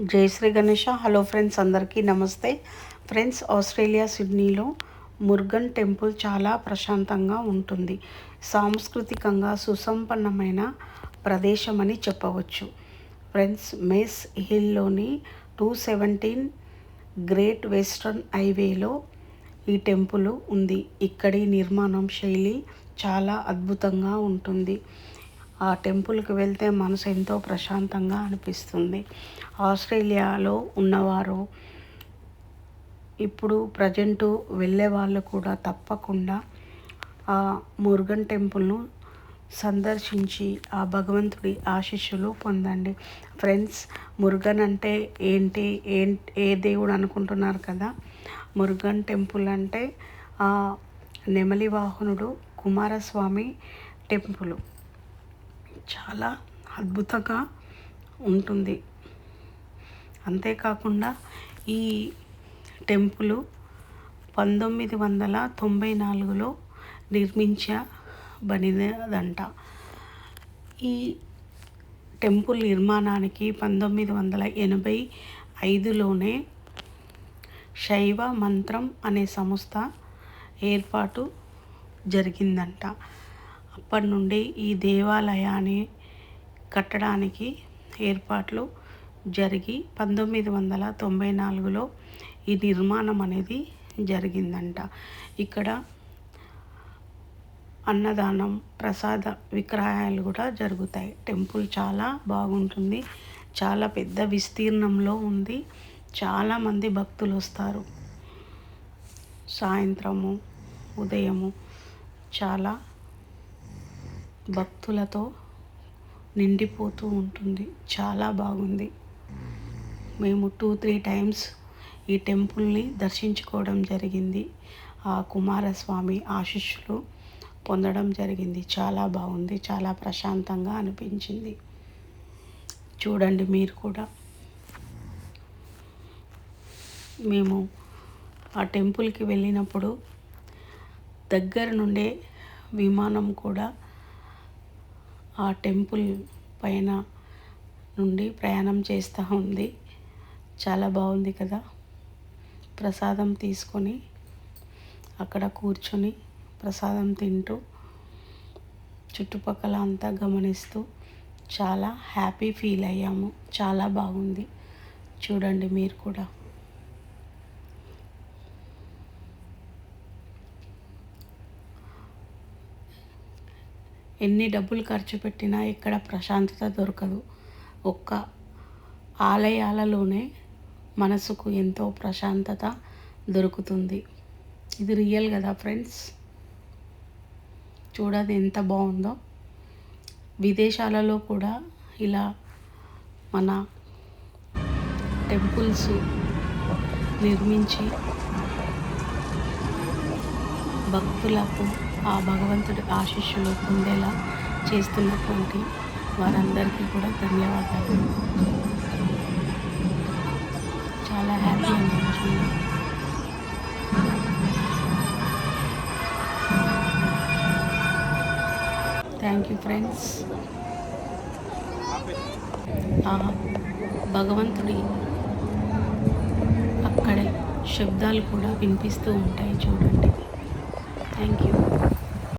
జై Shri Ganesha. Hello friends అందరికీ నమస్తే. ఫ్రెండ్స్ ఆస్ట్రేలియా సిడ్నీలో మురుగన్ టెంపుల్ చాలా ప్రశాంతంగా ఉంటుంది. సాంస్కృతికంగా సుసంపన్నమైన ప్రదేశమని చెప్పవచ్చు. ఫ్రెండ్స్ మెస్ హిల్లోని టూ సెవెంటీన్ గ్రేట్ వెస్ట్రన్ హైవేలో ఈ టెంపుల్ ఉంది. ఇక్కడి నిర్మాణం శైలి చాలా అద్భుతంగా ఉంటుంది. ఆ టెంపుల్కి వెళ్తే మనసు ఎంతో ప్రశాంతంగా అనిపిస్తుంది. ఆస్ట్రేలియాలో ఉన్నవారు ఇప్పుడు ప్రజెంటు వెళ్ళే వాళ్ళు కూడా తప్పకుండా ఆ మురుగన్ టెంపుల్ను సందర్శించి ఆ భగవంతుడి ఆశీస్సులు పొందండి. ఫ్రెండ్స్ మురుగన్ అంటే ఏంటి? ఏం ఏ దేవుడు అనుకుంటున్నారు కదా? మురుగన్ టెంపుల్ అంటే నెమలి వాహనుడు కుమారస్వామి టెంపుల్. చాలా అద్భుతంగా ఉంటుంది. అంతేకాకుండా ఈ టెంపుల్ పంతొమ్మిది వందల తొంభై నాలుగులో నిర్మించబడినదంట. ఈ టెంపుల్ నిర్మాణానికి పంతొమ్మిది వందల ఎనభై ఐదులోనే శైవ మంత్రం అనే సంస్థ ఏర్పాటు జరిగిందంట. అప్పటి నుండి ఈ దేవాలయాన్ని కట్టడానికి ఏర్పాట్లు జరిగి పంతొమ్మిది వందల తొంభై నాలుగులో ఈ నిర్మాణం అనేది జరిగిందంట. ఇక్కడ అన్నదానం ప్రసాద విక్రయాలు కూడా జరుగుతాయి. టెంపుల్ చాలా బాగుంటుంది. చాలా పెద్ద విస్తీర్ణంలో ఉంది. చాలామంది భక్తులు వస్తారు. సాయంత్రము ఉదయము చాలా భక్తులతో నిండిపోతూ ఉంటుంది. చాలా బాగుంది. మేము టూ త్రీ టైమ్స్ ఈ టెంపుల్ని దర్శించుకోవడం జరిగింది. ఆ కుమారస్వామి ఆశిష్యులు పొందడం జరిగింది. చాలా బాగుంది. చాలా ప్రశాంతంగా అనిపించింది. చూడండి మీరు కూడా. మేము ఆ టెంపుల్కి వెళ్ళినప్పుడు దగ్గర నుండే విమానం కూడా ఆ టెంపుల్ పైన నుండి ప్రయాణం చేస్తూ ఉంది. చాలా బాగుంది కదా. ప్రసాదం తీసుకొని అక్కడ కూర్చొని ప్రసాదం తింటూ చుట్టుపక్కల అంతా గమనిస్తూ చాలా హ్యాపీ ఫీల్ అయ్యాము. చాలా బాగుంది. చూడండి మీరు కూడా. ఎన్ని డబ్బులు ఖర్చు పెట్టినా ఇక్కడ ప్రశాంతత దొరకదు. ఒక్క ఆలయాలలోనే మనసుకు ఎంతో ప్రశాంతత దొరుకుతుంది. ఇది రియల్ కదా ఫ్రెండ్స్? చూడది ఎంత బాగుందో. విదేశాలలో కూడా ఇలా మన టెంపుల్స్ నిర్మించి భక్తులకు ఆ భగవంతుడి ఆశీస్సులు పొందేలా చేస్తున్నటువంటి వారందరికీ కూడా ధన్యవాదాలు. చాలా హ్యాపీ అనిపించింది. Thank you friends. భగవంతుడి అక్కడే శబ్దాలు కూడా వినిపిస్తూ ఉంటాయి చూడండి. Thank you.